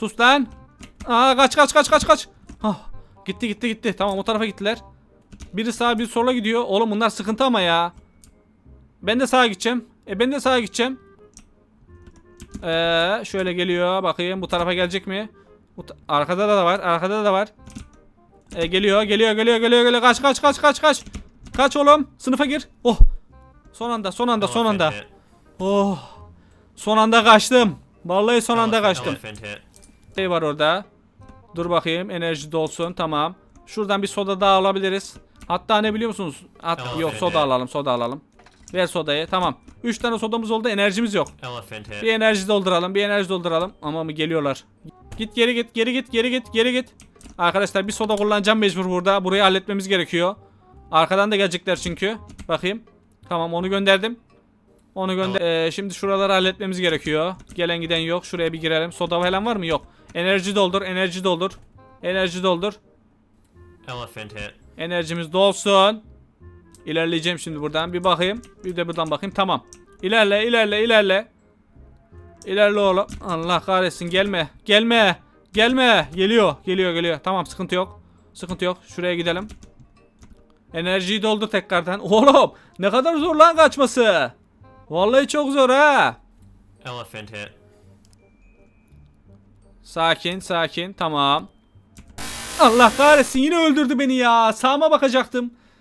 Sus lan. Aa kaç kaç kaç kaç kaç. Ah, gitti gitti gitti. Tamam o tarafa gittiler. Biri sağa biri sola gidiyor. Oğlum bunlar sıkıntı ama ya. Ben de sağa gideceğim. E ben de sağa gideceğim. Ee, şöyle geliyor. Bakayım bu tarafa gelecek mi? Arkada da var. Arkada da var. E, geliyor, geliyor, geliyor, geliyor, geliyor. Kaç, kaç, kaç, kaç, kaç. Kaç oğlum. Sınıfa gir. Oh. Son anda, son anda, son anda. Oh. Son anda kaçtım. Vallahi son anda kaçtım. Elephant. Şey var orada. Dur bakayım. Enerji dolsun. Tamam. Şuradan bir soda daha alabiliriz. Hatta ne biliyor musunuz? At, Tamam, yok soda alalım. Soda alalım. Ver sodayı. Tamam. 3 tane sodamız oldu. Enerjimiz yok. Elephant. Bir enerji dolduralım. Bir enerji dolduralım. Ama mı geliyorlar? Git geri git. Geri git. Geri git. Geri git. Arkadaşlar bir soda kullanacağım mecbur burada. Burayı halletmemiz gerekiyor. Arkadan da gelecekler çünkü. Bakayım. Tamam onu gönderdim. Onu gönder. Ee, şimdi şuraları halletmemiz gerekiyor. Gelen giden yok. Şuraya bir girelim. Soda falan var mı? Yok. Enerji doldur. Enerji doldur. Enerji doldur. Elephant hit. Enerjimiz dolsun. İlerleyeceğim şimdi buradan. Bir bakayım. Bir de buradan bakayım. Tamam. İlerle, ilerle, ilerle. İlerle oğlum. Allah kahretsin. Gelme. Gelme. Gelme. Geliyor. Geliyor, geliyor. Tamam, sıkıntı yok. Sıkıntı yok. Şuraya gidelim. Enerjiyi doldur tekrardan. Oğlum, ne kadar zor lan kaçması. Vallahi çok zor ha. Elephant hit. Sakin, sakin. Tamam. Allah kahretsin yine öldürdü beni ya. Sağıma bakacaktım.